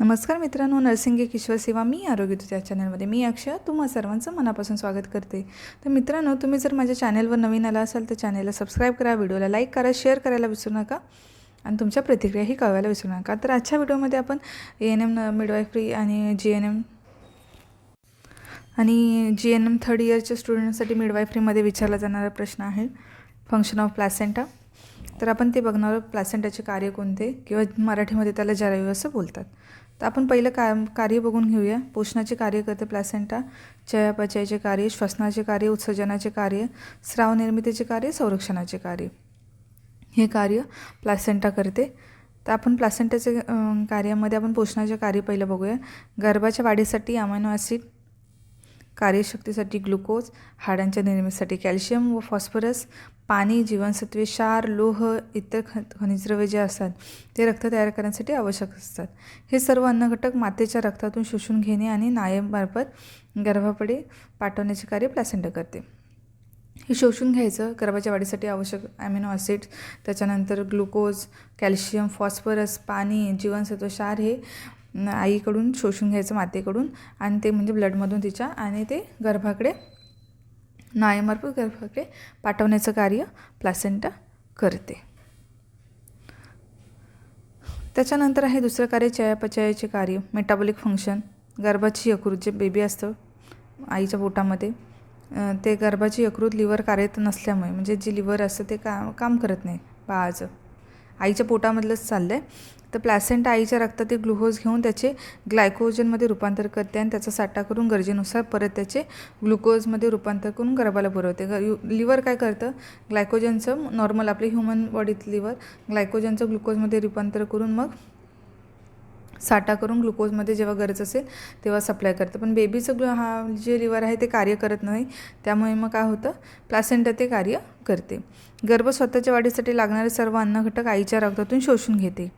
नमस्कार मित्रांनो नरसिंगे किशोर सेवा मी आरोग्य तुझ्या चॅनलमध्ये मी अक्षय. तुम्हा सर्वांचं मनापासून स्वागत करते. तर मित्रांनो तुम्ही जर माझ्या चॅनलवर नवीन आला असाल तर चॅनलला सबस्क्राईब करा व्हिडिओला लाईक करा शेअर करायला विसरू नका आणि तुमच्या प्रतिक्रियाही कळवायला विसरू नका. तर आजच्या व्हिडिओमध्ये आपण ए एन एम मिडवायफरी आणि जी एन एम आणि जी एन एम थर्ड इयरच्या स्टुडंटसाठी मिडवायफरीमध्ये विचारला जाणारा प्रश्न आहे. फंक्शन ऑफ प्लॅसेंटा तर आपण ते बघणार आहोत प्लॅसेंटाचे कार्य कोणते किंवा मराठीमध्ये त्याला जरायू असं बोलतात. तर आपण पहिलं का कार्य बघून घेऊया. पोषणाचे कार्य करते प्लॅसेंटा चयापचयाचे कार्य श्वसनाचे कार्य उत्सर्जनाचे कार्य स्राव निर्मितीचे कार्य संरक्षणाचे कार्य. हे कार्य प्लॅसेंटा करते. तर आपण प्लॅसेंटाचे कार्यामध्ये आपण पोषणाचे कार्य पहिलं बघूया. गर्भाच्या वाढीसाठी अमायनो ॲसिड कार्यशक्तीसाठी ग्लुकोज हाडांच्या निर्मितीसाठी कॅल्शियम व फॉस्फरस पाणी जीवनसत्वे क्षार लोह इतर ख खनिजद्रव्ये जे असतात ते रक्त तयार करण्यासाठी आवश्यक असतात. हे सर्व अन्नघटक मातेच्या रक्तातून शोषून घेणे आणि नायमार्फत गर्भाकडे पाठवण्याचे कार्य प्लॅसेंटा करते. हे शोषून घ्यायचं गर्भाच्या वाढीसाठी आवश्यक ॲमिनो ॲसिड त्याच्यानंतर ग्लुकोज कॅल्शियम फॉस्फरस पाणी जीवनसत्व क्षार हे आईकडून शोषून घ्यायचं मातेकडून आणि ते म्हणजे ब्लडमधून तिच्या आणि ते गर्भाकडे नायमार्फत गर्भाकडे पाठवण्याचं कार्य प्लासेंटा करते. त्याच्यानंतर आहे दुसरं कार्य चयापचयाचे कार्य मेटाबॉलिक फंक्शन गर्भाची यकृत जे बेबी असतं आईच्या पोटामध्ये ते गर्भाची यकृत लिव्हर कार्यरत नसल्यामुळे म्हणजे जे लिव्हर असतं ते का काम करत नाही बाळाचं. आईच्या पोटामधलंच चाललं आहे तर प्लॅसेंटा आईच्या रक्तातील ग्लुकोज घेऊन त्याचे ग्लायकोजनमध्ये रूपांतर करते आणि त्याचा साठा करून गरजेनुसार परत त्याचे ग्लुकोजमध्ये रूपांतर करून गर्भाला पुरवते. ग लिव्हर काय करतं? ग्लायकोजनचं नॉर्मल आपले ह्युमन बॉडीत लिव्हर ग्लायकोजनचं ग्लुकोजमध्ये रूपांतर करून मग साठा करून ग्लुकोजमध्ये जेव्हा गरज असेल तेव्हा सप्लाय करतं. पण बेबीचं ग्लु हा जे लिव्हर आहे ते कार्य करत नाही. त्यामुळे मग काय होतं? प्लासेंटा ते कार्य करते. गर्भ स्वतःच्या वाढीसाठी लागणारे सर्व अन्नघटक आईच्या रक्तातून शोषून घेते.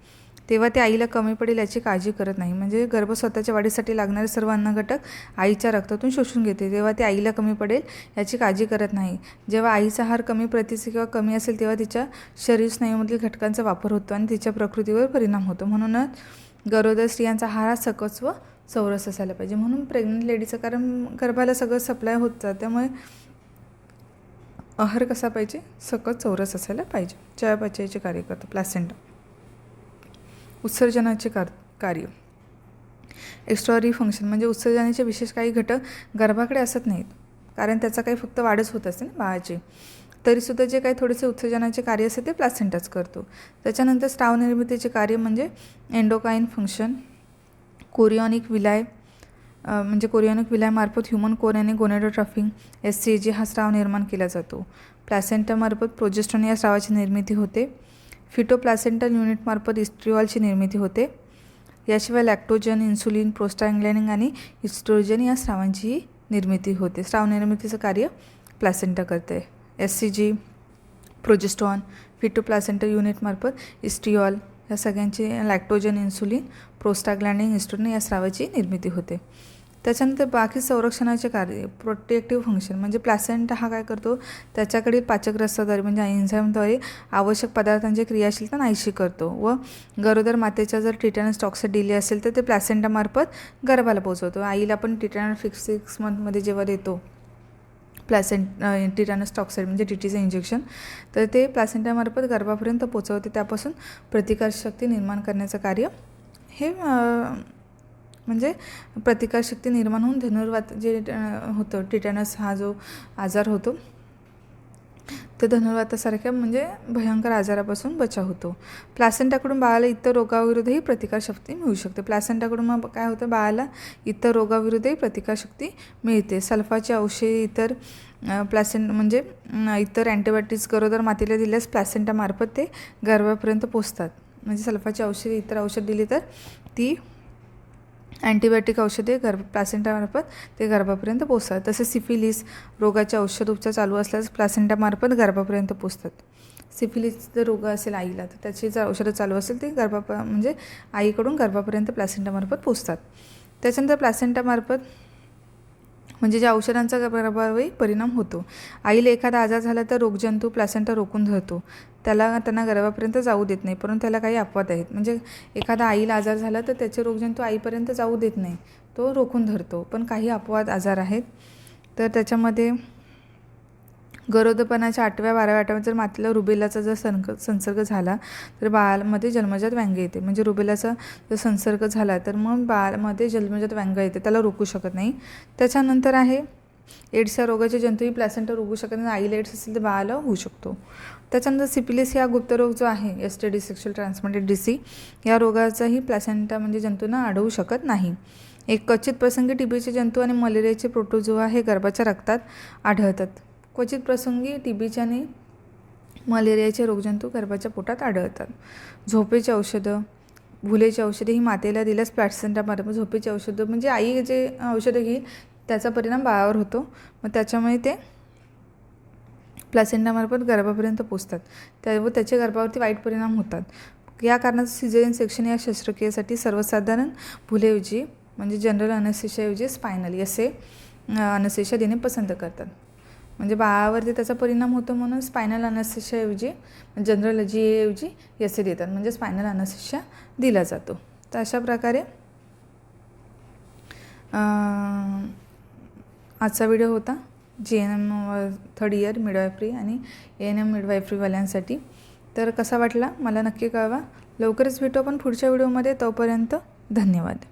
तेव्हा ते आईला कमी पडेल याची काळजी करत नाही. म्हणजे गर्भ स्वतःच्या वाढीसाठी लागणारे सर्व अन्नघटक आईच्या रक्तातून शोषून घेते. तेव्हा ते आईला कमी पडेल याची काळजी करत नाही. जेव्हा आईचा आहार कमी प्रतीचे किंवा कमी असेल तेव्हा तिच्या शरीर स्नायूमधील घटकांचा वापर होतो आणि तिच्या प्रकृतीवर परिणाम होतो. म्हणूनच गरोदर स्त्रियांचा आहार हा सकस व चौरस असायला पाहिजे. म्हणून प्रेग्नंट लेडीचं कारण गर्भाला सगळं सप्लाय होत जातं. त्यामुळे आहार कसा पाहिजे? सकस चौरस असायला पाहिजे. चयापचयाचे कार्य करतं प्लॅसेंटा. उत्सर्जनाचे कार कार्य. एक्स्ट्रॉरी फंक्शन म्हणजे उत्सर्जनाचे विशेष काही घटक गर्भाकडे असत नाहीत. कारण त्याचा काही फक्त वाढच होत असते ना बाळाची. तरीसुद्धा जे काही थोडेसे उत्सर्जनाचे कार्य असते ते प्लासेंटाच करतो. त्याच्यानंतर स्त्राव निर्मितीचे कार्य म्हणजे एन्डोकाईन फंक्शन कोरिऑनिक विलाय म्हणजे chorionic विलायमार्फत human chorionic gonadotropin S C G हा स्राव निर्माण केला जातो. प्लॅसेंटामार्फत प्रोजेस्ट्रॉन या स्रावाची निर्मिती होते. फिटोप्लासेंटल युनिटमार्फत इस्ट्रिऑलची निर्मिती होते. याशिवाय लॅक्टोजन इन्सुलिन प्रोस्टाग्लॅनिंग आणि इस्ट्रोजन या स्रावांचीही निर्मिती होते. स्राव निर्मितीचं कार्य प्लॅसेंटा करते. एस सी जी प्रोजेस्टॉन फिटोप्लासेंटल युनिटमार्फत इस्ट्रिऑल या सगळ्यांची लॅक्टोजन इन्सुलिन प्रोस्टाग्लॅनिंग इस्ट्रोजन या स्रावाची निर्मिती होते. त्याच्यानंतर बाकी संरक्षणाचे कार्य प्रोटेक्टिव्ह फंक्शन म्हणजे प्लॅसेंटा हा काय करतो? त्याच्याकडील पाचक रस्ताद्वारे म्हणजे एन्झाईमद्वारे आवश्यक पदार्थांची क्रियाशीलता नाहीशी करतो व गरोदर मातेच्या जर टिटॅनस टॉक्साईड दिले असेल तर ते प्लॅसेंटामार्फत गर्भाला पोहोचवतो. आईला पण टिटॅनस फिक्स सिक्स मंथमध्ये जेव्हा देतो प्लॅसेंट टिटॅनस टॉक्साईड म्हणजे टी टीचं इंजेक्शन तर ते प्लॅसेंटामार्फत गर्भापर्यंत पोचवते त्यापासून प्रतिकारशक्ती निर्माण करण्याचं कार्य हे म्हणजे प्रतिकारशक्ती निर्माण होऊन धनुर्वात जे होतं टिटॅनस हा जो आजार होतो तर धनुर्वातासारख्या म्हणजे भयंकर आजारापासून बचाव होतो. प्लॅसेंटाकडून बाळाला इतर रोगाविरुद्धही प्रतिकारशक्ती मिळू शकते. प्लॅसेंटाकडून मग काय होतं? बाळाला इतर रोगाविरुद्धही प्रतिकारशक्ती मिळते. सल्फाची औषधे इतर प्लॅसेंट म्हणजे इतर अँटीबायोटिक्स गरोदर मातीला दिल्यास प्लॅसेंटामार्फत ते गर्भापर्यंत पोचतात. म्हणजे सल्फाची औषधे इतर औषध दिली तर ती अँटीबायोटिक औषधे गर्भ प्लॅसेंटामार्फत ते गर्भापर्यंत पोचतात तसेच सिफिलिस रोगाचे औषध उपचार चालू असल्यास प्लॅसेंटामार्फत गर्भापर्यंत पोचतात सिफिलिस जर रोग असेल आईला तर त्याची जर औषधं चालू असेल ते गर्भा म्हणजे आईकडून गर्भापर्यंत प्लॅसेंटामार्फत पोचतात त्याच्यानंतर प्लॅसेंटामार्फत म्हणजे ज्या औषधांचा गर्भावरही परिणाम होतो. आईला एखादा आजार झाला तर रोगजंतू प्लासेंटा रोखून धरतो. त्याला त्यांना गर्भापर्यंत जाऊ देत नाही परंतु त्याला काही अपवाद आहेत. म्हणजे एखादा आईला आजार झाला तर त्याचे रोगजंतू आईपर्यंत जाऊ देत नाही तो रोखून धरतो. पण काही अपवाद आजार आहेत. तर त्याच्यामध्ये गरोदपणाच्या आठव्या बाराव्या आठव्या जर मातीला रुबेलाचा जर संक संसर्ग झाला तर बाळामध्ये जन्मजात व्यंग येते. म्हणजे रुबेलाचा जर संसर्ग झाला तर मग बाळामध्ये जन्मजात व्यंग येते. त्याला रोखू शकत नाही. त्याच्यानंतर आहे एड्स या रोगाचे जंतूही प्लॅसेंटा रोगू शकत नाही. आईला एड्स असेल तर बाळाला होऊ शकतो. त्याच्यानंतर सिपिलिस हा गुप्तरोग जो आहे S T D sexual transmitted disease या रोगाचाही प्लॅसेंटा म्हणजे जंतूंना अडवू शकत नाही. एक क्वचित प्रसंगी टीबीचे जंतू आणि मलेरियाचे प्रोटोजोआ हे गर्भाच्या रक्तात आढळतात. क्वचित प्रसंगी टीबीच्या आणि मलेरियाचे रोगजंतू गर्भाच्या पोटात आढळतात. झोपेची औषधं भुलेची औषधे ही मातेला दिल्यास प्लॅटसेंटामार्फत झोपेची औषधं म्हणजे आई जे औषधं घेईल त्याचा परिणाम बाळावर होतो. मग त्याच्यामुळे ते प्लॅसेंटामार्फत गर्भापर्यंत पोचतात. त्या व त्याच्या गर्भावरती वाईट परिणाम होतात. या कारणाचं सिझेरियन सेक्शन या शस्त्रक्रियेसाठी सर्वसाधारण भुलेऐवजी म्हणजे जनरल अनसेशाऐवजी स्पायनली असे अनसेशा देणे पसंत करतात. म्हणजे बाळावरती त्याचा परिणाम होतो म्हणून स्पायनल अनसेशियाऐवजी जनरल जी ऐवजी एसे देतात म्हणजे स्पायनल अनसेशिया दिला जातो. तर अशा प्रकारे आजचा व्हिडिओ होता. G N M third year midwifery आणि ए एन एम मिडवायफ्रीवाल्यांसाठी तर कसा वाटला? मला नक्की कळवा. लवकरच भेटू आपण पुढच्या व्हिडिओमध्ये तोपर्यंत धन्यवाद.